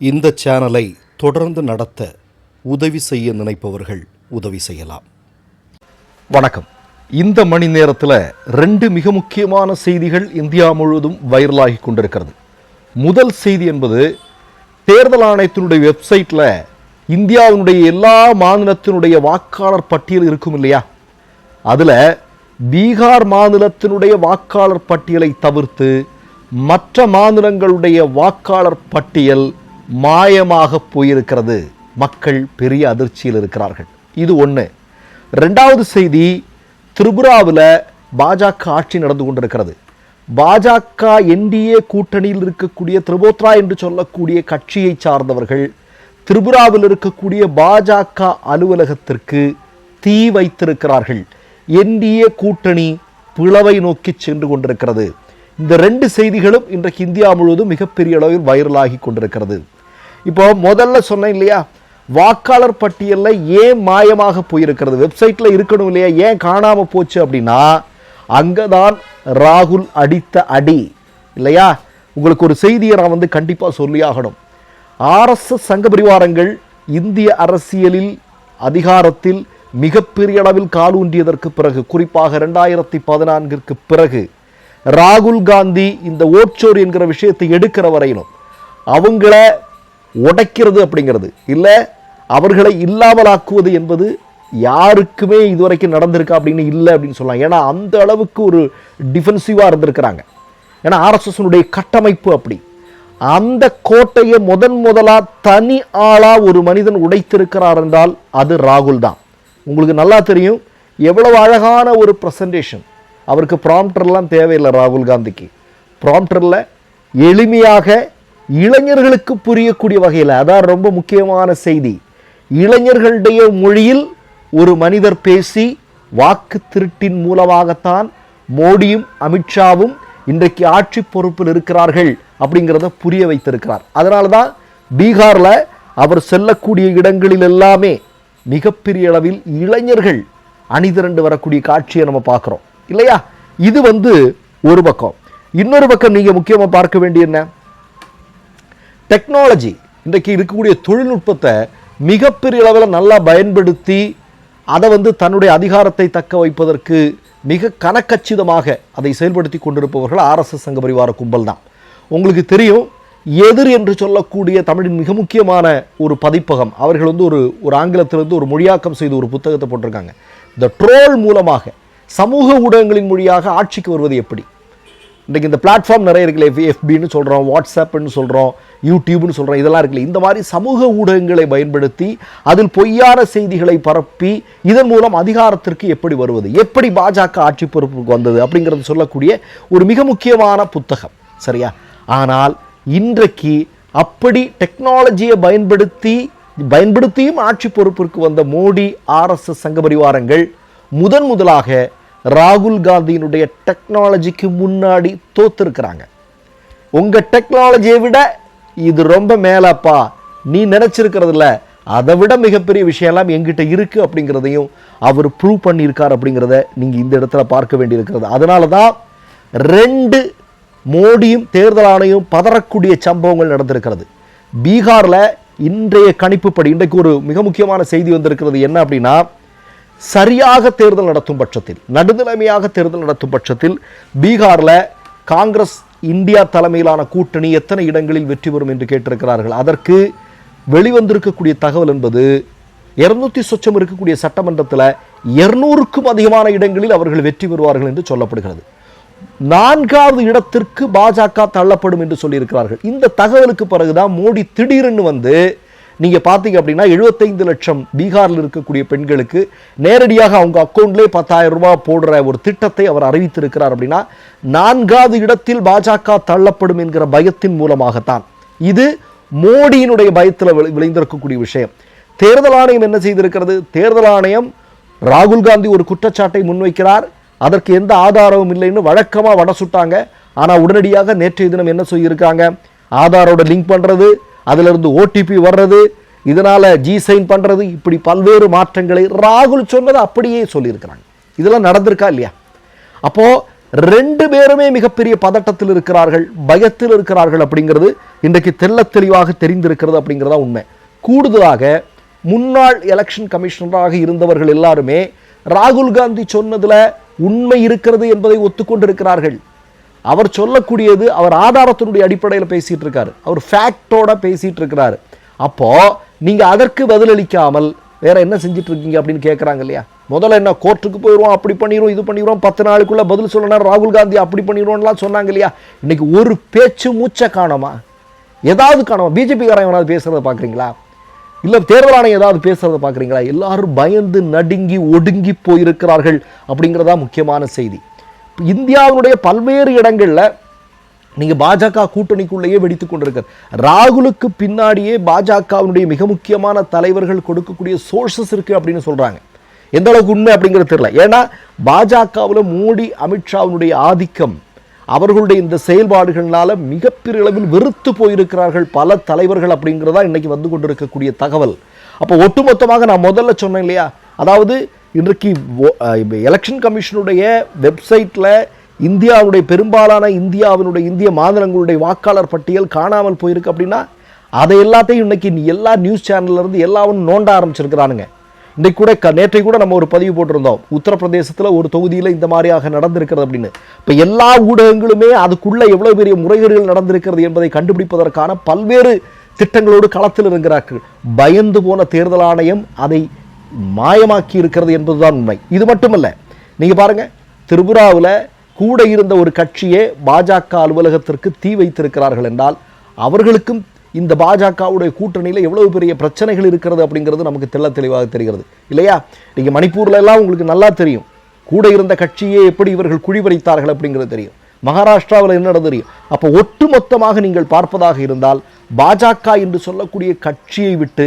இந்த சேனலை தொடர்ந்து நடத்த உதவி செய்ய நினைப்பவர்கள் உதவி செய்யலாம். வணக்கம். இந்த மணி நேரத்தில் ரெண்டு மிக முக்கியமான செய்திகள் இந்தியா முழுவதும் வைரலாகி கொண்டிருக்கிறது. முதல் செய்தி என்பது தேர்தல் ஆணையத்தினுடைய வெப்சைட்டில் இந்தியாவினுடைய எல்லா மாநிலத்தினுடைய வாக்காளர் பட்டியல் இருக்கும் இல்லையா? அதில் பீகார் மாநிலத்தினுடைய வாக்காளர் பட்டியலை தவிர்த்து மற்ற மாநிலங்களுடைய வாக்காளர் பட்டியல் மாயமாக போயிருக்கிறது. மக்கள் பெரிய அதிர்ச்சியில் இருக்கிறார்கள். இது ஒன்று ரெண்டாவது செய்தி திரிபுராவில் பாஜக ஆட்சி நடந்து கொண்டிருக்கிறது. பாஜக என்டிஏ கூட்டணியில் இருக்கக்கூடிய திரிபோத்ரா என்று சொல்லக்கூடிய கட்சியை சார்ந்தவர்கள் திரிபுராவில் இருக்கக்கூடிய பாஜக அலுவலகத்திற்கு தீ வைத்திருக்கிறார்கள். என்டிஏ கூட்டணி பிளவை நோக்கி சென்று கொண்டிருக்கிறது. இந்த ரெண்டு செய்திகளும் இன்றைக்கு இந்தியா முழுவதும் மிகப்பெரிய அளவில் வைரலாகி கொண்டிருக்கிறது. இப்போ முதல்ல சொன்னேன் இல்லையா? வாக்காளர் பட்டியலில் ஏன் மாயமாக போயிருக்கிறது? வெப்சைட்டில் இருக்கணும் இல்லையா? ஏன் காணாமல் போச்சு அப்படின்னா அங்கே தான் ராகுல் அடித்த அடி. இல்லையா? உங்களுக்கு ஒரு செய்தியை நான் வந்து கண்டிப்பாக சொல்லியாகணும் ஆர்எஸ்எஸ் சங்க பரிவாரங்கள் இந்திய அரசியலில் அதிகாரத்தில் மிகப்பெரிய அளவில் காலூன்றியதற்கு பிறகு குறிப்பாக ரெண்டாயிரத்தி பதினான்கிற்கு பிறகு ராகுல் காந்தி இந்த ஓட்சோர் என்கிற விஷயத்தை எடுக்கிற வரையிலும் அவங்கள உடைக்கிறது அப்படிங்கிறது. இல்லை அவர்களை இல்லாமலாக்குவது என்பது யாருக்குமே இதுவரைக்கும் நடந்திருக்கா அப்படின்னு இல்லை அப்படின்னு சொல்லலாம். ஏன்னா அந்த அளவுக்கு ஒரு டிஃபென்சிவாக இருந்திருக்கிறாங்க. ஏன்னா ஆர்எஸ்எஸ்னுடைய கட்டமைப்பு அப்படி. அந்த கோட்டையை முதன் முதலாக தனி ஆளாக ஒரு மனிதன் உடைத்திருக்கிறார் என்றால் அது ராகுல் தான். உங்களுக்கு நல்லா தெரியும் எவ்வளவு அழகான ஒரு ப்ரெசன்டேஷன் அவருக்கு ப்ராம்ப்டர்லாம் தேவையில்லை ராகுல் காந்திக்கு. ப்ராம்ப்டரில் எளிமையாக இளைஞர்களுக்கு புரியக்கூடிய வகையில் அதான் ரொம்ப முக்கியமான செய்தி. இளைஞர்களுடைய மொழியில் ஒரு மனிதர் பேசி வாக்கு திருட்டின் மூலமாகத்தான் மோடியும் அமித்ஷாவும் இன்றைக்கு ஆட்சி பொறுப்பில் இருக்கிறார்கள் அப்படிங்கிறத புரிய வைத்திருக்கிறார். அதனால தான் பீகாரில் அவர் செல்லக்கூடிய இடங்களில் எல்லாமே மிகப்பெரிய அளவில் இளைஞர்கள் அணிதிரண்டு வரக்கூடிய காட்சியை நம்ம பார்க்குறோம். இல்லையா? இது வந்து ஒரு பக்கம். இன்னொரு பக்கம் நீங்கள் முக்கியமாக பார்க்க வேண்டிய என்ன? டெக்னாலஜி இன்றைக்கு இருக்கக்கூடிய தொழில்நுட்பத்தை மிகப்பெரிய அளவில் நல்லா பயன்படுத்தி அதை வந்து தன்னுடைய அதிகாரத்தை தக்க வைப்பதற்கு மிக கனக்கச்சிதமாக அதை செயல்படுத்தி கொண்டிருப்பவர்கள் ஆர்எஸ்எஸ் சங்க பரிவார கும்பல் தான். உங்களுக்கு தெரியும் எதிர் என்று சொல்லக்கூடிய தமிழின் மிக முக்கியமான ஒரு பதிப்பகம் அவர்கள் வந்து ஒரு ஒரு ஆங்கிலத்திலிருந்து ஒரு மொழியாக்கம் செய்து ஒரு புத்தகத்தை போட்டிருக்காங்க. இந்த ட்ரோல் மூலமாக சமூக ஊடகங்களின் மொழியாக ஆட்சிக்கு வருவது எப்படி? இன்றைக்கு இந்த பிளாட்ஃபார்ம் நிறைய இருக்குல்ல எஃப் எஃபின்னு சொல்கிறோம் வாட்ஸ்அப்னு சொல்கிறோம் யூடியூப்னு சொல்கிறோம் இதெல்லாம் இருக்குல்ல. இந்த மாதிரி சமூக ஊடகங்களை பயன்படுத்தி அதில் பொய்யான செய்திகளை பரப்பி இதன் மூலம் அதிகாரத்திற்கு எப்படி வருவது எப்படி பாஜக ஆட்சி பொறுப்புக்கு வந்தது அப்படிங்கிறது சொல்லக்கூடிய ஒரு மிக முக்கியமான புத்தகம். சரியா? ஆனால் இன்றைக்கு அப்படி டெக்னாலஜியை பயன்படுத்தி பயன்படுத்தியும் ஆட்சி பொறுப்பிற்கு வந்த மோடி ஆர்எஸ்எஸ் சங்க பரிவாரங்கள் முதன் முதலாக ராகுல் காந்தியினுடைய டெக்னாலஜிக்கு முன்னாடி தோத்துருக்கிறாங்க. உங்கள் டெக்னாலஜியை விட இது ரொம்ப மேலப்பா. நீ நினச்சிருக்கிறதுல அதை விட மிகப்பெரிய விஷயம்லாம் எங்கிட்ட இருக்குது அப்படிங்கிறதையும் அவர் ப்ரூவ் பண்ணியிருக்கார் அப்படிங்கிறத நீங்கள் இந்த இடத்துல பார்க்க வேண்டியிருக்கிறது. அதனால தான் ரெண்டு மோடியும் தேர்தல் ஆணையம் பதறக்கூடிய சம்பவங்கள் நடந்திருக்கிறது. பீகாரில் இன்றைய கணிப்புப்படி இன்றைக்கு ஒரு மிக முக்கியமான செய்தி வந்திருக்கிறது என்ன அப்படின்னா சரியாக தேர்தல் நடத்தும் பட்சத்தில் நடுநிலைமையாக தேர்தல் நடத்தும் பட்சத்தில் பீகாரில் காங்கிரஸ் இந்தியா தலைமையிலான கூட்டணி எத்தனை இடங்களில் வெற்றி பெறும் என்று கேட்டிருக்கிறார்கள். அதற்கு வெளிவந்திருக்கக்கூடிய தகவல் என்பது இருநூத்தி சொச்சம் இருக்கக்கூடிய சட்டமன்றத்தில் இருநூறுக்கும் அதிகமான இடங்களில் அவர்கள் வெற்றி பெறுவார்கள் என்று சொல்லப்படுகிறது. நான்காவது இடத்திற்கு பாஜக தள்ளப்படும் என்று சொல்லியிருக்கிறார்கள். இந்த தகவலுக்கு பிறகுதான் மோடி திடீரென்னு வந்து நீங்கள் பார்த்தீங்க அப்படின்னா 75 லட்சம் பீகாரில் இருக்கக்கூடிய பெண்களுக்கு நேரடியாக அவங்க அக்கௌண்ட்லேயே பத்தாயிரம் ரூபாய் போடுற ஒரு திட்டத்தை அவர் அறிவித்திருக்கிறார் அப்படின்னா நான்காவது இடத்தில் பாஜக தள்ளப்படும் என்கிற பயத்தின் மூலமாகத்தான். இது மோடியினுடைய பயத்தில் விளை- விளைந்திருக்கக்கூடிய விஷயம். தேர்தல் ஆணையம் என்ன செய்திருக்கிறது? தேர்தல் ஆணையம் ராகுல் காந்தி ஒரு குற்றச்சாட்டை முன்வைக்கிறார். அதற்கு எந்த ஆதாரமும் இல்லைன்னு வழக்கமாக வட சுட்டாங்க. ஆனால் உடனடியாக நேற்றைய தினம் என்ன சொல்லியிருக்காங்க? ஆதாரோட லிங்க் பண்ணுறது அதுல இருந்து ஓடிபி வர்றது இதனால் ஜி சைன் பண்ணுறது இப்படி பல்வேறு மாற்றங்களை ராகுல் சொன்னதை அப்படியே சொல்லியிருக்கிறாங்க. இதெல்லாம் நடந்திருக்கா இல்லையா? அப்போ ரெண்டு பேருமே மிகப்பெரிய பதட்டத்தில் இருக்கிறார்கள் பயத்தில் இருக்கிறார்கள் அப்படிங்கிறது இன்றைக்கு தெள்ளத் தெளிவாக தெரிந்திருக்கிறது அப்படிங்கிறதா உண்மை. கூடுதலாக முன்னாள் எலெக்ஷன் கமிஷனராக இருந்தவர்கள் எல்லாருமே ராகுல் காந்தி சொன்னதுல உண்மை இருக்கிறது என்பதை ஒத்துக்கொண்டிருக்கிறார்கள். அவர் சொல்லக்கூடியது அவர் ஆதாரத்தினுடைய அடிப்படையில் பேசிகிட்டு இருக்காரு அவர் ஃபேக்டோட பேசிகிட்டு இருக்கிறாரு அப்போது நீங்கள் அதற்கு பதிலளிக்காமல் வேற என்ன செஞ்சுட்டு இருக்கீங்க அப்படின்னு கேட்குறாங்க இல்லையா? முதல்ல என்ன கோர்ட்டுக்கு போயிடுவோம் அப்படி பண்ணிடுவோம் இது பண்ணிடுவோம் பத்து நாளுக்குள்ளே பதில் சொல்லணும் ராகுல் காந்தி அப்படி பண்ணிடுவோம்லாம் சொன்னாங்க இல்லையா? இன்னைக்கு ஒரு பேச்சு மூச்சை காணோமா? ஏதாவது காணோமா? பிஜேபிக்காரன் எவனாவது பேசுகிறத பார்க்குறீங்களா இல்லை தேர்தல் ஆணையம் ஏதாவது பேசுகிறத பார்க்குறீங்களா எல்லாரும் பயந்து நடுங்கி ஒடுங்கி போயிருக்கிறார்கள் அப்படிங்கிறதா முக்கியமான செய்தி. இந்தியாவினுடைய பல்வேறு இடங்களில் நீங்கள் பாஜக கூட்டணிக்குள்ளேயே வெடித்து கொண்டிருக்கார். ராகுலுக்கு பின்னாடியே பாஜகவினுடைய மிக முக்கியமான தலைவர்கள் கொடுக்கக்கூடிய சோர்சஸ் இருக்குது அப்படின்னு சொல்கிறாங்க எந்த அளவுக்கு உண்மை அப்படிங்கிறது தெரியல. ஏன்னா பாஜகவில் மோடி அமித்ஷாவினுடைய ஆதிக்கம் அவர்களுடைய இந்த செயல்பாடுகள்னால மிகப்பெரிய அளவில் வெறுத்து போயிருக்கிறார்கள் பல தலைவர்கள் அப்படிங்கிறதா இன்னைக்கு வந்து கொண்டிருக்கக்கூடிய தகவல். அப்போ ஒட்டுமொத்தமாக நான் முதல்ல சொன்னேன் இல்லையா? அதாவது இன்றைக்கு எலெக்ஷன் கமிஷனுடைய வெப்சைட்டில் இந்தியாவுடைய பெரும்பாலான இந்தியாவினுடைய இந்திய மாநிலங்களுடைய வாக்காளர் பட்டியல் காணாமல் போயிருக்கு அப்படின்னா அதை எல்லாத்தையும் இன்னைக்கு நீ எல்லா நியூஸ் சேனல்ல இருந்து எல்லாரும் நோண்ட ஆரம்பிச்சிருக்கிறானுங்க. இன்றைக்கு கூட க- நேற்றை கூட நம்ம ஒரு பதிவு போட்டிருந்தோம். உத்தரப்பிரதேசத்தில் ஒரு தொகுதியில் இந்த மாதிரியாக நடந்திருக்கிறது அப்படின்னு. இப்போ எல்லா ஊடகங்களுமே அதுக்குள்ளே எவ்வளோ பெரிய முறைகேடுகள் நடந்திருக்கிறது என்பதை கண்டுபிடிப்பதற்கான பல்வேறு திட்டங்களோடு களத்தில் இருக்கிறார்கள். பயந்து போன தேர்தல் ஆணையம் அதை மாயமாக்கி இருக்கிறது என்பதுதான் உண்மை. இது மட்டுமல்ல நீங்கள் பாருங்க திரிபுராவில் கூட இருந்த ஒரு கட்சியே பாஜக அலுவலகத்திற்கு தீ வைத்திருக்கிறார்கள் என்றால் அவர்களுக்கும் இந்த பாஜகவுடைய கூட்டணியில் எவ்வளவு பெரிய பிரச்சனைகள் இருக்கிறது அப்படிங்கிறது நமக்கு தெள்ள தெளிவாக தெரிகிறது. இல்லையா? நீங்கள் மணிப்பூர்ல எல்லாம் உங்களுக்கு நல்லா தெரியும். கூட இருந்த கட்சியே எப்படி இவர்கள் குழிவடைத்தார்கள் அப்படிங்கிறது தெரியும். மகாராஷ்டிராவில் என்ன தெரியும் அப்போ ஒட்டுமொத்தமாக நீங்கள் பார்ப்பதாக இருந்தால் பாஜக என்று சொல்லக்கூடிய கட்சியை விட்டு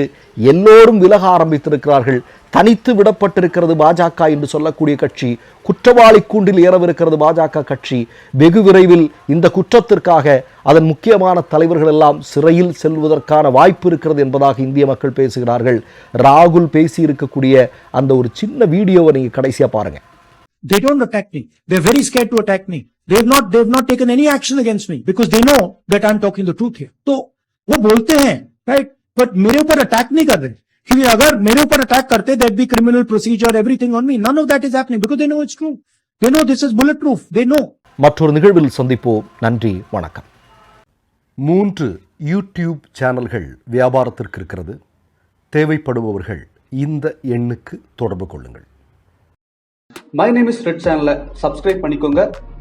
எல்லோரும் விலக ஆரம்பித்திருக்கிறார்கள் தனித்து விடப்பட்டிருக்கிறது பாஜக என்று சொல்லக்கூடிய கட்சி குற்றவாளி கூண்டில் ஏறவிருக்கிறது பாஜக கட்சி வெகு விரைவில் இந்த குற்றத்திற்காக அதன் முக்கியமான தலைவர்கள் எல்லாம் சிறையில் செல்வதற்கான வாய்ப்பு இருக்கிறது என்பதாக இந்திய மக்கள் பேசுகிறார்கள் ராகுல் பேசி இருக்கக்கூடிய அந்த ஒரு சின்ன வீடியோவை நீங்க கடைசியா பாருங்க They don't attack me. They're very scared to attack me. They've not they've not taken any action against me because they know that I'm talking the truth here. तो वो बोलते हैं राइट बट मेरे ऊपर अटैक नहीं कर रहे क्योंकि अगर मेरे ऊपर अटैक करते that be criminal procedure everything on me none of that is happening because they know it's true they know this is bulletproof they know மற்றொரு நிகழ்வில் சந்திப்போம் நன்றி வணக்கம் மூன்று யூடியூப் சேனல்கள் வியாபாரத்திற்கு இருக்கிறது தேவைப்படுபவர்கள் இந்த எண்ணுக்கு தொடர்பு கொள்ளுங்கள் மை நேம் இஸ் ரெட் சேனலை சப்ஸ்கிரைப் பண்ணிக்கோங்க